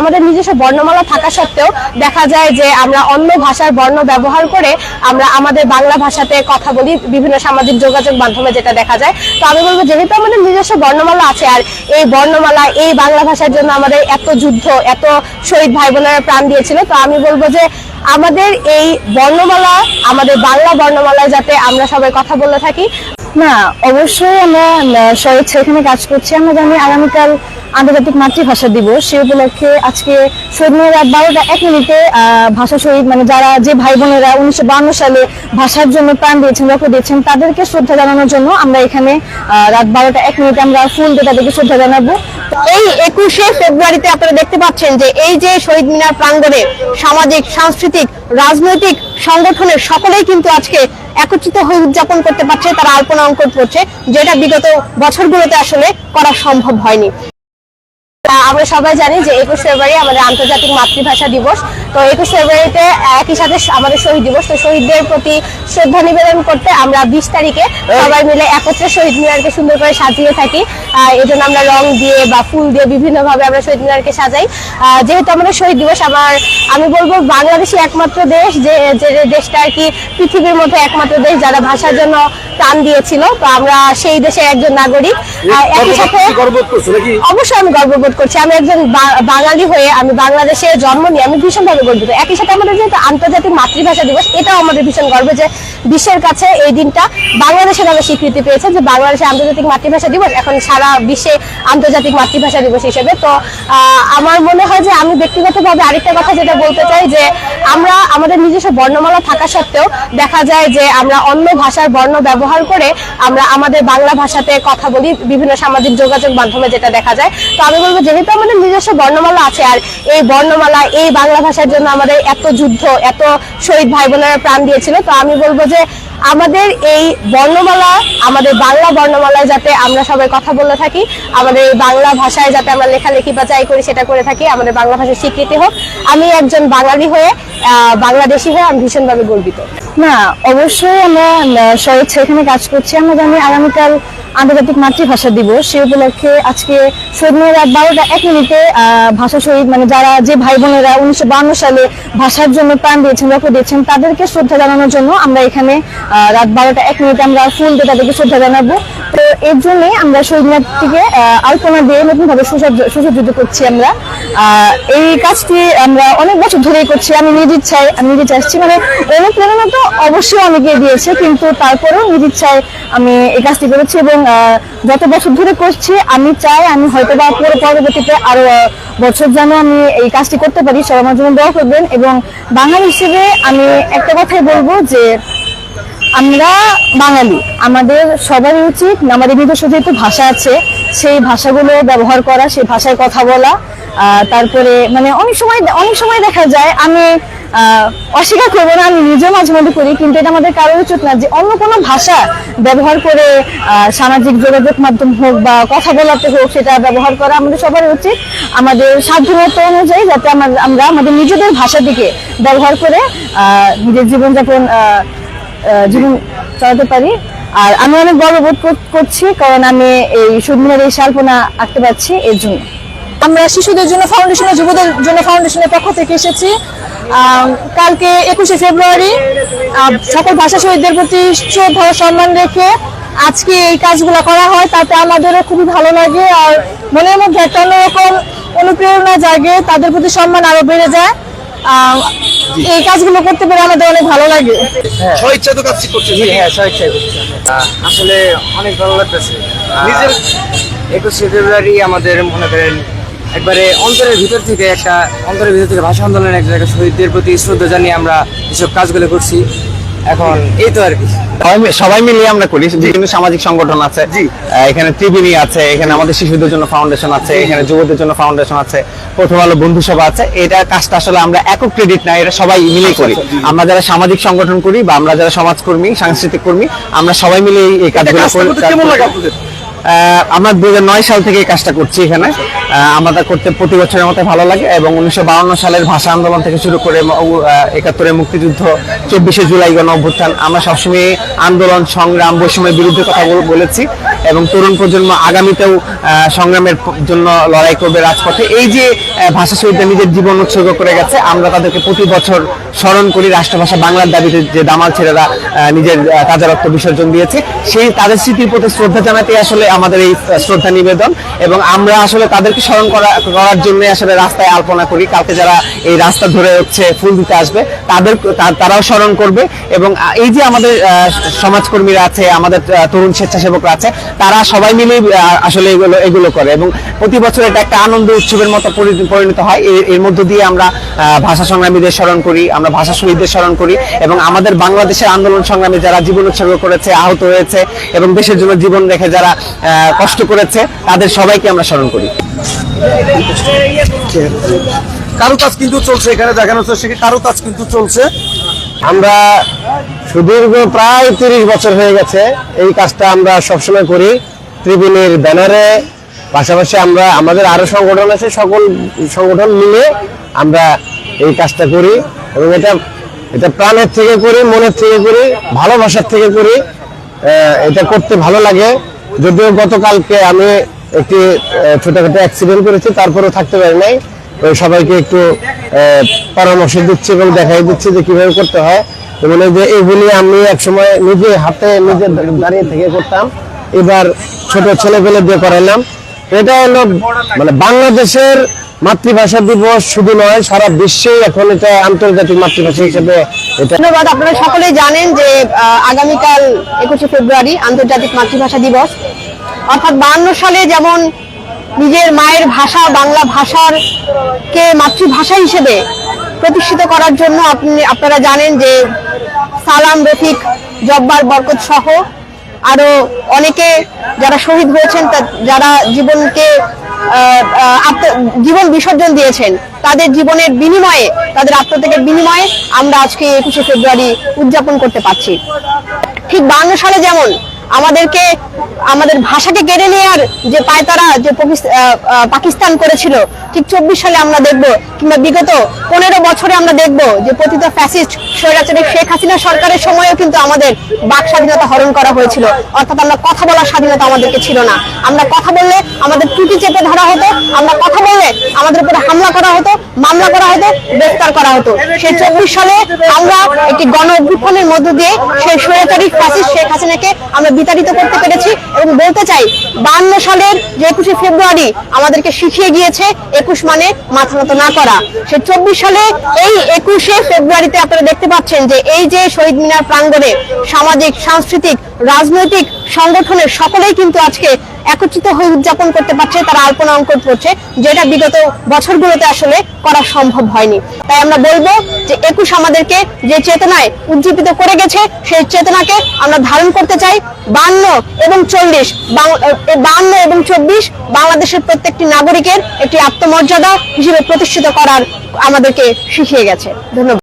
আমাদের নিজস্ব বর্ণমালা থাকা সত্ত্বেও দেখা যায় যে আমরা অন্য ভাষার বর্ণ ব্যবহার করে আমরা আমাদের বাংলা ভাষাতে কথা বলি, বিভিন্ন সামাজিক যোগাযোগ মাধ্যমে যেটা দেখা যায়। তো আমি বলব, যেহেতু আমাদের নিজস্ব বর্ণমালা আছে আর এই বর্ণমালা, এই বাংলা ভাষার জন্য আমাদের এত যুদ্ধ, এত শহীদ ভাই বোনেরা প্রাণ দিয়েছিল, তো আমি বলব যে আমাদের এই বর্ণমালা, আমাদের বাংলা বর্ণমালায় যাতে আমরা সবাই কথা বলে থাকি। না, অবশ্যই আমরা শহীদ সেখানে কাজ করছি। আমরা জানি আগামীকাল আন্তর্জাতিক মাতৃভাষা দিবস। সে উপলক্ষে আজকে শহীদ মিনার রাত বারোটা এক মিনিটে ভাষা শহীদ মানে যারা যে ভাই বোনেরা উনিশশো সালে ভাষার জন্য প্রাণ দিয়েছেন, রক্ত দিয়েছেন, তাদেরকে শ্রদ্ধা জানানোর জন্য আমরা এখানে রাত বারোটা এক মিনিটে আমরা ফুল দিয়ে তাদেরকে শ্রদ্ধা জানাব। এই একুশে ফেব্রুয়ারিতে আপনারা দেখতে পাচ্ছেন যে এই যে শহীদ মিনার প্রাঙ্গণে সামাজিক, সাংস্কৃতিক, রাজনৈতিক সংগঠনের সকলেই কিন্তু আজকে একত্রিত হয়ে উদযাপন করতে পারছে, তারা আলপনা অঙ্কন করছে, যেটা বিগত বছরগুলোতে আসলে করা সম্ভব হয়নি। আমরা সবাই জানি যে একুশ ফেব্রুয়ারি আমাদের আন্তর্জাতিক মাতৃভাষা দিবস। তো একুশ ফেব্রুয়ারিতে একই সাথে আমাদের শহীদ দিবস। তো শহীদদের প্রতি শ্রদ্ধা নিবেদন করতে আমরা বিশ তারিখে সবাই মিলে একত্রে শহীদ মিনারকে সুন্দর করে সাজিয়ে থাকি। এই জন্য আমরা রং দিয়ে বা ফুল দিয়ে বিভিন্ন ভাবে আমরা শহীদ মিনারকে সাজাই। যেহেতু আমাদের শহীদ দিবস আমার আমি বলব বাংলাদেশই একমাত্র দেশ যে যে দেশটা আর কি পৃথিবীর মধ্যে একমাত্র দেশ যারা ভাষার জন্য প্রাণ দিয়েছিল। তো আমরা সেই দেশের একজন নাগরিক। একই সাথে অবশ্যই আমি গর্ববোধ করছি। আমি একজন বাঙালি হয়ে আমি বাংলাদেশে জন্ম নিয়ে আমি ভীষণভাবে গর্বিত। একই সাথে আমাদের যেহেতু আন্তর্জাতিক মাতৃভাষা দিবস, এটাও আমাদের ভীষণ গর্ব যে বিশ্বের কাছে এই দিনটা বাংলাদেশের নামে স্বীকৃতি পেয়েছে যে বাংলাদেশে আন্তর্জাতিক মাতৃভাষা দিবস এখন সারা বিশ্বে আন্তর্জাতিক মাতৃভাষা দিবস হিসেবে। তো আমার মনে হয় যে আমি ব্যক্তিগতভাবে আরেকটা কথা যেটা বলতে চাই যে আমরা আমাদের নিজস্ব বর্ণমালা থাকা সত্ত্বেও দেখা যায় যে আমরা অন্য ভাষার বর্ণ ব্যবহার করে আমরা আমাদের বাংলা ভাষাতে কথা বলি, বিভিন্ন সামাজিক যোগাযোগ মাধ্যমে যেটা দেখা যায়। তো আমি বলব যেহেতু আমাদের নিজস্ব বর্ণমালা আছে আর এই বর্ণমালা, এই বাংলা ভাষার জন্য আমাদের এত যুদ্ধ, এত শহীদ ভাই বোনেরা প্রাণ দিয়েছিল। তো আমি বলব যে আমাদের এই বর্ণমালা, আমাদের বাংলা বর্ণমালায় যাতে আমরা সবাই কথা বলে থাকি, আমাদের এই বাংলা ভাষায় যাতে আমরা লেখালেখি বা যাই করি সেটা করে থাকি, আমাদের বাংলা ভাষার স্বীকৃতি হোক। আমি একজন বাঙালি হয়ে বাংলাদেশি হয়ে আমি ভীষণভাবে গর্বিত। না, অবশ্যই আমরা শহীদ এখানে কাজ করছি। আমরা জানি আগামীকাল আন্তর্জাতিক মাতৃভাষা দিবস। সে উপলক্ষে আজকে মিনার রাত বারোটা এক মিনিটে ভাষা শহীদ মানে যারা যে ভাই বোনেরা উনিশশো সালে ভাষার জন্য প্রাণ দিয়েছেন, রক্ত দিয়েছেন, তাদেরকে শ্রদ্ধা জানানোর জন্য আমরা এখানে রাত বারোটা এক মিনিটে আমরা ফুল দিয়ে তাদেরকে শ্রদ্ধা জানাব। এর জন্যই আমরা শহীদ মিনারটিকে আহ, আলপনা দিয়ে নতুন ভাবে সুসজ্জিত করছি আমরা। এই কাজটি আমরা অনেক বছর ধরেই করছি। আমি নিজ ইচ্ছায় আমি নিজ আসছি। মানে অনুপ্রেরণা তো অবশ্যই অনেকে দিয়েছে কিন্তু তারপরেও নিজ ইচ্ছায় আমি এই কাজটি করেছি এবং যত বছর ধরে করছি আমি চাই আমি হয়তো বা পরে পরবর্তীতে আরও বছর যেন আমি এই কাজটি করতে পারি। সবাই আমার জন্য দোয়া করবেন এবং বাঙালি হিসেবে আমি একটা কথাই বলব যে আমরা বাঙালি। আমাদের সবারই উচিত, আমাদের নিজস্ব যেহেতু ভাষা আছে, সেই ভাষাগুলো ব্যবহার করা, সেই ভাষায় কথা বলা। তারপরে মানে অনেক সময় অনেক সময় দেখা যায়, আমি অস্বীকার করব না, আমি নিজেও মাঝে মধ্যে করি, কিন্তু এটা আমাদের কারও উচিত না যে অন্য কোনো ভাষা ব্যবহার করে সামাজিক যোগাযোগ মাধ্যম হোক বা কথা বলাতে হোক, সেটা ব্যবহার করা আমাদের সবারই উচিত। আমাদের সাধ্যমতো অনুযায়ী যাতে আমরা আমাদের নিজেদের ভাষাটিকে ব্যবহার করে নিজের জীবনযাপন জীবন চালাতে পারি। আর আমি অনেক গর্ববোধ করছি, কারণ আমি এই সুন্দরের এই সাল্পনা আঁকতে পারছি এর জন্য। আমরা শিশুদের জন্য ফাউন্ডেশনের যুবদের জন্য ফাউন্ডেশনের পক্ষ থেকে এসেছি। কালকে একুশে ফেব্রুয়ারি সকল ভাষা শহীদদের প্রতি শ্রদ্ধা সম্মান রেখে আজকে এই কাজগুলো করা হয়। তাতে আমাদেরও খুবই ভালো লাগে আর মনের মধ্যে একটা অন্যরকম অনুপ্রেরণা জাগে। তাদের প্রতি সম্মান আরও বেড়ে যায়। এই কাজগুলো করতে পেরে আমাদের অনেক ভালো লাগে। স্বইচ্ছা তো কাজ করছে জি হ্যাঁ করছে। আসলে অনেক ভালো লাগতেছে। নিজের একুশে ফেব্রুয়ারি আমাদের মনে করেন একবারে অন্তরের ভিতর থেকে একটা অন্তরের ভিতর থেকে ভাষা আন্দোলনের এক জায়গায় শহীদদের প্রতি শ্রদ্ধা জানিয়ে আমরা এসব কাজগুলো করছি। এখন এই তো আর কি। সবাই মিলিয়ে আমরা করি। বিভিন্ন সামাজিক সংগঠন আছে। এখানে ত্রিবেণী আছে এখানে আমাদের শিশুদের জন্য ফাউন্ডেশন আছে এখানে যুবদের জন্য ফাউন্ডেশন আছে প্রথম আলো বন্ধু সভা আছে। এটা কাজটা আসলে আমরা একক ক্রেডিট না এটা সবাই মিলে করি। আচ্ছা, জি। আমরা যারা সামাজিক সংগঠন করি বা আমরা যারা সমাজকর্মী সাংস্কৃতিক কর্মী আমরা সবাই মিলে এই- কাজ কাজগুলো করি। আমরা দু হাজার নয় সাল থেকে কাজটা করছি এখানে। আমাদের করতে প্রতি বছরের মতো ভালো লাগে এবং উনিশশো সালের ভাষা আন্দোলন থেকে শুরু করে একাত্তরের মুক্তিযুদ্ধ, চব্বিশে জুলাই গণ অভ্যুত্থান আমরা সবসময় আন্দোলন, সংগ্রাম, বৈষম্যের বিরুদ্ধে কথা বলেছি। এবং তরুণ প্রজন্ম আগামীতেও সংগ্রামের জন্য লড়াই করবে রাজপথে। এই যে ভাষা শহীদরা নিজের জীবন উৎসর্গ করে গেছে, আমরা তাদেরকে প্রতি বছর স্মরণ করি রাষ্ট্রভাষা বাংলার দাবিতে যে দামাল ছেলেরা নিজের তাজা রক্ত বিসর্জন দিয়েছে। সেই তাদের স্মৃতির প্রতি শ্রদ্ধা জানাতে আসলে আমাদের এই শ্রদ্ধা নিবেদন। এবং আমরা আসলে তাদেরকে স্মরণ করা, করার জন্য আসলে রাস্তায় আলপনা করি। কালকে যারা এই রাস্তা ধরে হচ্ছে ফুল দিতে আসবে, তাদের তারাও স্মরণ করবে। এবং এই যে আমাদের সমাজকর্মীরা আছে, আমাদের তরুণ স্বেচ্ছাসেবকরা আছে তারা সবাই মিলে আসলে এগুলো এগুলো করে এবং প্রতি বছর এটা একটা আনন্দ উৎসবের মতো পরিণত হয়। এর- এর মধ্য দিয়ে আমরা ভাষা সংগ্রামীদের স্মরণ করি আমরা ভাষা শহীদদের স্মরণ করি এবং আমাদের বাংলাদেশের আন্দোলন সংগ্রামে যারা জীবন উৎসর্গ করেছে আহত হয়েছে এবং দেশের জন্য জীবন রেখে যারা আহ, কষ্ট করেছে তাদের সবাইকে আমরা স্মরণ করি। কারও কাজ কিন্তু চলছে এখানে দেখানো হচ্ছে কারও কাজ কিন্তু চলছে। আমরা সুদীর্ঘ প্রায় তিরিশ বছর হয়ে গেছে। এই কাজটা আমরা সবসময় করি। ত্রিবেণীর ব্যানারে পাশাপাশি আমরা, আমাদের আরও সংগঠন আছে, সকল সংগঠন মিলে আমরা এই কাজটা করি। এবং এটা এটা প্রাণের থেকে করি, মনের থেকে করি, ভালোবাসার থেকে করি। এটা করতে ভালো লাগে। যদিও গতকালকে আমি একটি ছোটখাটো অ্যাক্সিডেন্ট করেছি, তারপরেও থাকতে পারি নাই। সবাইকে একটু পরামর্শ দিচ্ছি এবং দেখাই দিচ্ছি যে কীভাবে করতে হয়। মানে যে এইগুলি আমি একসময় নিজে হাতে নিজে দাঁড়িয়ে থেকে করতাম। এবার ছোট ছেলে পেলে দিয়ে করাইলাম এটা হলো মানে বাংলাদেশের মাতৃভাষা দিবস শুধু নয়, সারা বিশ্বে এখন এটা আন্তর্জাতিক মাতৃভাষা হিসেবে ধন্যবাদ, আপনারা সকলেই জানেন যে আগামীকাল একুশে ফেব্রুয়ারি আন্তর্জাতিক মাতৃভাষা দিবস। অর্থাৎ বাহান্ন সালে যেমন নিজের মায়ের ভাষা, বাংলা ভাষার কে মাতৃভাষা হিসেবে প্রতিষ্ঠিত করার জন্য আপনি, আপনারা জানেন যে সালাম, রফিক, জব্বার, বরকত সহ আরও অনেকে যারা শহীদ হয়েছেন যারা জীবনকে জীবন বিসর্জন দিয়েছেন, তাদের জীবনের বিনিময়ে, তাদের আত্মত্যাগের বিনিময়ে আমরা আজকে একুশে ফেব্রুয়ারি উদযাপন করতে পারছি। ঠিক বান্ন সালে যেমন আমাদেরকে, আমাদের ভাষাকে কেড়ে নেওয়ার যে পায়তারা, যে পাকিস্তান করেছিল, ঠিক চব্বিশ সালে আমরা দেখব, কিংবা বিগত পনেরো বছরে আমরা দেখব যে পতিত ফ্যাসিস্ট স্বৈরাচারী শেখ হাসিনা সরকারের সময়ও কিন্তু আমাদের বাক স্বাধীনতা হরণ করা হয়েছিল। অর্থাৎ আমরা কথা বলার স্বাধীনতা আমাদেরকে ছিল না। আমরা কথা বললে আমাদের ত্রুটি চেপে ধরা হতো, আমরা কথা বললে আমাদের উপরে হামলা করা হতো, মামলা করা হতো, গ্রেফতার করা হতো। সেই চব্বিশ সালে আমরা একটি গণ অভ্যুত্থানের মধ্য দিয়ে সেই স্বৈরাচারী ফ্যাসিস্ট শেখ হাসিনাকে আমরা বিতাড়িত করতে পেরেছি এবং বলতে চাই, বান্ন সালের যে একুশে ফেব্রুয়ারি আমাদেরকে শিখিয়ে গিয়েছে, একুশ মানে মাথা মতো না করা। সে চব্বিশ সালে এই একুশে ফেব্রুয়ারিতে আপনারা দেখতে পাচ্ছেন যে এই যে শহীদ মিনার প্রাঙ্গণে সামাজিক, সাংস্কৃতিক, রাজনৈতিক সংগঠনের সকলেই কিন্তু আজকে একত্রিত হয়ে উদযাপন করতে পারছে, তারা আল্পনা অঙ্কন করছে, যেটা বিগত বছরগুলোতে আসলে করা সম্ভব হয়নি। তাই আমরা বলব যে একুশ আমাদেরকে যে চেতনায় উজ্জীবিত করে গেছে, সেই চেতনাকে আমরা ধারণ করতে চাই বান্ন এবং চল্লিশ। বান্ন এবং চব্বিশ বাংলাদেশের প্রত্যেকটি নাগরিকের একটি আত্মমর্যাদা হিসেবে প্রতিষ্ঠিত করার আমাদেরকে শিখিয়ে গেছে। ধন্যবাদ।